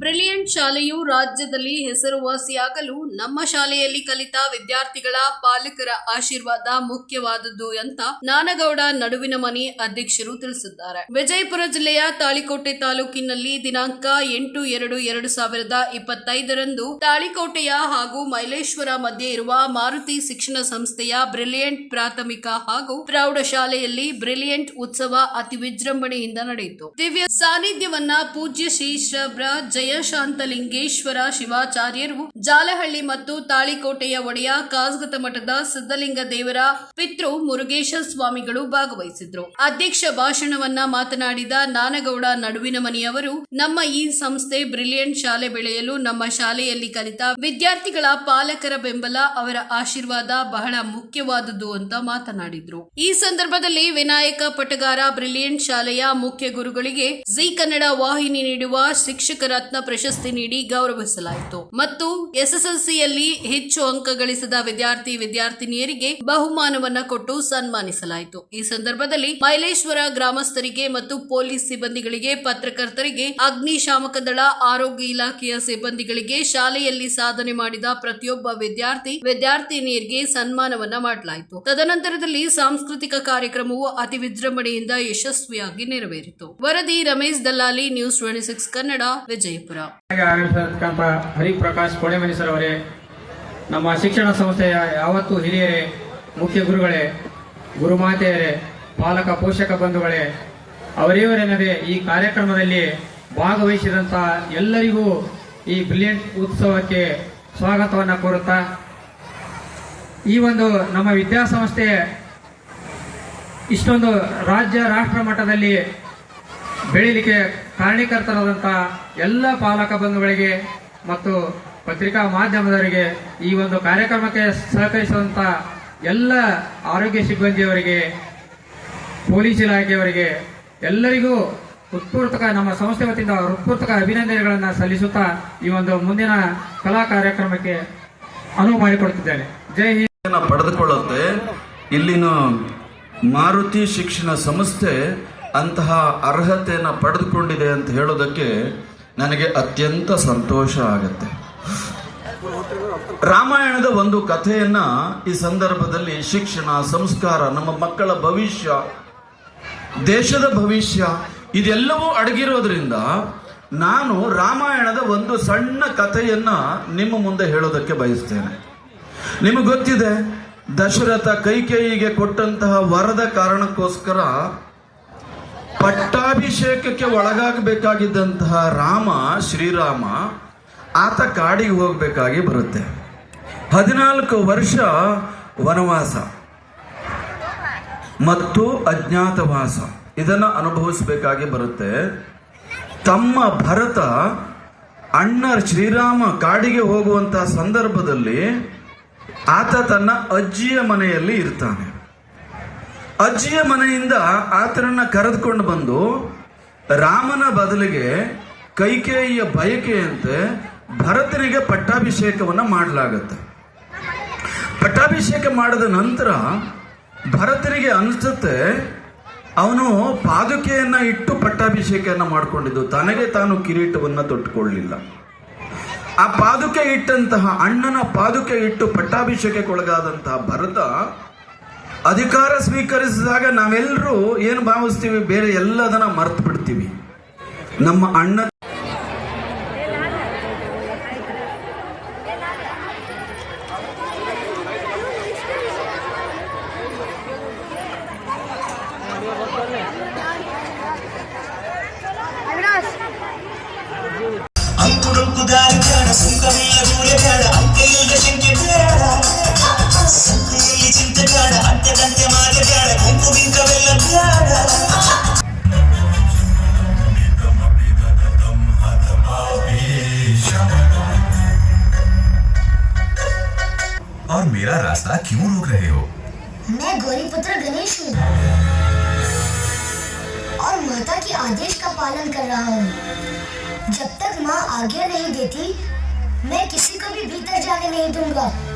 Brilliant ಶಾಲೆಯು ರಾಜ್ಯದಲ್ಲಿ ಹೆಸರುವಾಸಿಯಾಗಲು ನಮ್ಮ ಶಾಲೆಯಲ್ಲಿ ಕಲಿತ ವಿದ್ಯಾರ್ಥಿಗಳ ಪಾಲಕರ ಆಶೀರ್ವಾದ ಮುಖ್ಯವಾದದ್ದು ಅಂತ ನಾನಗೌಡ ನಡುವಿನ ಮನೆ ಅಧ್ಯಕ್ಷರು ತಿಳಿಸಿದ್ದಾರೆ. ವಿಜಯಪುರ ಜಿಲ್ಲೆಯ ತಾಳಿಕೋಟೆ ತಾಲೂಕಿನಲ್ಲಿ ದಿನಾಂಕ ಎಂಟು ಎರಡು ಎರಡು ಸಾವಿರದ ಇಪ್ಪತ್ತೈದರಂದು ತಾಳಿಕೋಟೆಯ ಹಾಗೂ ಮೈಲೇಶ್ವರ ಮಧ್ಯೆ ಇರುವ ಮಾರುತಿ ಶಿಕ್ಷಣ ಸಂಸ್ಥೆಯ ಬ್ರಿಲಿಯಂಟ್ ಪ್ರಾಥಮಿಕ ಹಾಗೂ ಪ್ರೌಢಶಾಲೆಯಲ್ಲಿ ಬ್ರಿಲಿಯಂಟ್ ಉತ್ಸವ ಅತಿ ವಿಜೃಂಭಣೆಯಿಂದ ನಡೆಯಿತು. ದಿವ್ಯ ಸಾನ್ನಿಧ್ಯವನ್ನ ಪೂಜ್ಯ ಶ್ರೀ ಶ್ರಬ್ರ ಜಯಶಾಂತಲಿಂಗೇಶ್ವರ ಶಿವಾಚಾರ್ಯರು ಜಾಲಹಳ್ಳಿ ಮತ್ತು ತಾಳಿಕೋಟೆಯ ಒಡೆಯ ಕಾಸ್ಗತ ಮಠದ ಸಿದ್ದಲಿಂಗ ದೇವರ ಪಿತೃ ಮುರುಗೇಶ ಸ್ವಾಮಿಗಳು ಭಾಗವಹಿಸಿದ್ರು. ಅಧ್ಯಕ್ಷ ಭಾಷಣವನ್ನ ಮಾತನಾಡಿದ ನಾನಗೌಡ ನಡುವಿನ ಮನೆಯವರು, ನಮ್ಮ ಈ ಸಂಸ್ಥೆ ಬ್ರಿಲಿಯಂಟ್ ಶಾಲೆ ಬೆಳೆಯಲು ನಮ್ಮ ಶಾಲೆಯಲ್ಲಿ ಕಲಿತ ವಿದ್ಯಾರ್ಥಿಗಳ ಪಾಲಕರ ಬೆಂಬಲ, ಅವರ ಆಶೀರ್ವಾದ ಬಹಳ ಮುಖ್ಯವಾದುದು ಅಂತ ಮಾತನಾಡಿದ್ರು. ಈ ಸಂದರ್ಭದಲ್ಲಿ ವಿನಾಯಕ ಪಟಗಾರ ಬ್ರಿಲಿಯಂಟ್ ಶಾಲೆಯ ಮುಖ್ಯ ಗುರುಗಳಿಗೆ ಜಿ ಕನ್ನಡ ವಾಹಿನಿ ನೀಡುವ ಶಿಕ್ಷಕ ರತ್ನ ಪ್ರಶಸ್ತಿ ನೀಡಿ ಗೌರವಿಸಲಾಯಿತು. ಮತ್ತು ಎಸ್ಎಸ್ಎಲ್ಸಿಯಲ್ಲಿ ಹೆಚ್ಚು ಅಂಕ ಗಳಿಸಿದ ವಿದ್ಯಾರ್ಥಿ ವಿದ್ಯಾರ್ಥಿನಿಯರಿಗೆ ಬಹುಮಾನವನ್ನ ಕೊಟ್ಟು ಸನ್ಮಾನಿಸಲಾಯಿತು. ಈ ಸಂದರ್ಭದಲ್ಲಿ ಮೈಲೇಶ್ವರ ಗ್ರಾಮಸ್ಥರಿಗೆ ಮತ್ತು ಪೊಲೀಸ್ ಸಿಬ್ಬಂದಿಗಳಿಗೆ, ಪತ್ರಕರ್ತರಿಗೆ ಅಗ್ನಿಶಾಮಕ ದಳ, ಆರೋಗ್ಯ ಇಲಾಖೆಯ ಸಿಬ್ಬಂದಿಗಳಿಗೆ ಶಾಲೆಯಲ್ಲಿ ಸಾಧನೆ ಮಾಡಿದ ಪ್ರತಿಯೊಬ್ಬ ವಿದ್ಯಾರ್ಥಿ ವಿದ್ಯಾರ್ಥಿನಿಯರಿಗೆ ಸನ್ಮಾನವನ್ನ ಮಾಡಲಾಯಿತು. ತದನಂತರದಲ್ಲಿ ಸಾಂಸ್ಕೃತಿಕ ಕಾರ್ಯಕ್ರಮವು ಅತಿ ವಿಜೃಂಭಣೆಯಿಂದ ಯಶಸ್ವಿಯಾಗಿ ನೆರವೇರಿತು. ವರದಿ Ramesh Dallali, news twenty six Kannada, Vijayapura. ಆಗಮಿಸತಕ್ಕಂಥ Hariprakash Konemani sir ಅವರೇ, ನಮ್ಮ ಶಿಕ್ಷಣ ಸಂಸ್ಥೆಯ ಯಾವತ್ತೂ ಹಿರಿಯರೇ, ಮುಖ್ಯ ಗುರುಗಳೇ, ಗುರುಮಾತೆಯರೇ, ಪಾಲಕ ಪೋಷಕ ಬಂಧುಗಳೇ, ಅವರಿವರೆನ್ನದೆ ಈ ಕಾರ್ಯಕ್ರಮದಲ್ಲಿ ಭಾಗವಹಿಸಿದಂತಹ ಎಲ್ಲರಿಗೂ ಈ ಬ್ರಿಲಿಯಂಟ್ ಉತ್ಸವಕ್ಕೆ ಸ್ವಾಗತವನ್ನು ಕೋರುತ್ತಾ, ಈ ಒಂದು ನಮ್ಮ ವಿದ್ಯಾಸಂಸ್ಥೆ ಇಷ್ಟೊಂದು ರಾಜ್ಯ ರಾಷ್ಟ್ರ ಮಟ್ಟದಲ್ಲಿ ಬೆಳೀಲಿಕ್ಕೆ ಕಾರಣೀಕರ್ತರಾದಂಥ ಎಲ್ಲ ಪಾಲಕ ಬಂಧುಗಳಿಗೆ ಮತ್ತು ಪತ್ರಿಕಾ ಮಾಧ್ಯಮದವರಿಗೆ ಈ ಒಂದು ಕಾರ್ಯಕ್ರಮಕ್ಕೆ ಸಹಕರಿಸುವಂಥ ಎಲ್ಲ ಆರೋಗ್ಯ ಸಿಬ್ಬಂದಿಯವರಿಗೆ, ಪೊಲೀಸ್ ಇಲಾಖೆಯವರಿಗೆ, ಎಲ್ಲರಿಗೂ ಉತ್ಪೂರ್ತಕ ನಮ್ಮ ಸಂಸ್ಥೆ ವತಿಯಿಂದ ಉತ್ಪೂರ್ತಕ ಅಭಿನಂದನೆಗಳನ್ನು ಸಲ್ಲಿಸುತ್ತಾ ಈ ಒಂದು ಮುಂದಿನ ಕಲಾ ಕಾರ್ಯಕ್ರಮಕ್ಕೆ ಅನುವು ಮಾಡಿಕೊಡುತ್ತಿದ್ದೇನೆ. ಜೈ ಹಿಂದ್. ಪಡೆದುಕೊಳ್ಳುತ್ತೆ. ಇಲ್ಲಿನ ಮಾರುತಿ ಶಿಕ್ಷಣ ಸಂಸ್ಥೆ ಅಂತಹ ಅರ್ಹತೆಯನ್ನು ಪಡೆದುಕೊಂಡಿದೆ ಅಂತ ಹೇಳೋದಕ್ಕೆ ನನಗೆ ಅತ್ಯಂತ ಸಂತೋಷ ಆಗುತ್ತೆ. ರಾಮಾಯಣದ ಒಂದು ಕಥೆಯನ್ನ ಈ ಸಂದರ್ಭದಲ್ಲಿ ಶಿಕ್ಷಣ, ಸಂಸ್ಕಾರ, ನಮ್ಮ ಮಕ್ಕಳ ಭವಿಷ್ಯ, ದೇಶದ ಭವಿಷ್ಯ ಇದೆಲ್ಲವೂ ಅಡಗಿರೋದ್ರಿಂದ ನಾನು ರಾಮಾಯಣದ ಒಂದು ಸಣ್ಣ ಕಥೆಯನ್ನ ನಿಮ್ಮ ಮುಂದೆ ಹೇಳೋದಕ್ಕೆ ಬಯಸ್ತೇನೆ. ನಿಮಗೆ ಗೊತ್ತಿದೆ, ದಶರಥ ಕೈಕೇಯಿಗೆ ಕೊಟ್ಟಂತಹ ವರದ ಕಾರಣಕ್ಕೋಸ್ಕರ ಪಟ್ಟಾಭಿಷೇಕಕ್ಕೆ ಒಳಗಾಗಬೇಕಾಗಿದ್ದಂತಹ ರಾಮ, ಶ್ರೀರಾಮ, ಆತ ಕಾಡಿಗೆ ಹೋಗಬೇಕಾಗಿ ಬರುತ್ತೆ. ಹದಿನಾಲ್ಕು ವರ್ಷ ವನವಾಸ ಮತ್ತು ಅಜ್ಞಾತವಾಸ. ಇದನ್ನು ಅನುಭವಿಸಬೇಕಾಗಿ ಬರುತ್ತೆ. ತಮ್ಮ ಭರತ ಅಣ್ಣ ಶ್ರೀರಾಮ ಕಾಡಿಗೆ ಹೋಗುವಂತಹ ಸಂದರ್ಭದಲ್ಲಿ ಆತ ತನ್ನ ಅಜ್ಜಿಯ ಮನೆಯಲ್ಲಿ ಇರ್ತಾನೆ. ಅಜ್ಜಿಯ ಮನೆಯಿಂದ ಆತನನ್ನ ಕರೆದುಕೊಂಡು ಬಂದು ರಾಮನ ಬದಲಿಗೆ ಕೈಕೇಯಿಯ ಬಯಕೆಯಂತೆ ಭರತನಿಗೆ ಪಟ್ಟಾಭಿಷೇಕವನ್ನ ಮಾಡಲಾಗತ್ತೆ. ಪಟ್ಟಾಭಿಷೇಕ ಮಾಡಿದ ನಂತರ ಭರತನಿಗೆ ಅನಿಸುತ್ತೆ, ಅವನು ಪಾದುಕೆಯನ್ನ ಇಟ್ಟು ಪಟ್ಟಾಭಿಷೇಕವನ್ನ ಮಾಡಿಕೊಂಡಿದ್ದು, ತನಗೆ ತಾನು ಕಿರೀಟವನ್ನ ತೊಟ್ಟುಕೊಳ್ಳಲಿಲ್ಲ. ಆ ಪಾದುಕೆ ಇಟ್ಟಂತಹ ಅಣ್ಣನ ಪಾದುಕೆ ಇಟ್ಟು ಪಟ್ಟಾಭಿಷೇಕಕ್ಕೊಳಗಾದಂತಹ ಭರತ ಅಧಿಕಾರ ಸ್ವೀಕರಿಸಿದಾಗ ನಾವೆಲ್ಲರೂ ಏನು ಭಾವಿಸ್ತೀವಿ? ಬೇರೆ ಎಲ್ಲದನ್ನ ಮರ್ತು ಬಿಡ್ತೀವಿ. ನಮ್ಮ ಅಣ್ಣ ಅಂಕುಡುಕು ದಾರಿ ಬೇಡ ಸುಂಕವಿಲ್ಲ ದೂರ ಬೇಡ ಅಂಕೆಯಿಲ್ಲ ಶಂಕೆ ಬೇಡ. मेरा रास्ता क्यों रोक रहे हो? मैं गौरी पुत्र गणेश हूँ। और माता के आदेश का पालन कर रहा हूँ। जब तक माँ आज्ञा नहीं देती, मैं किसी को भी भीतर जाने नहीं दूँगा।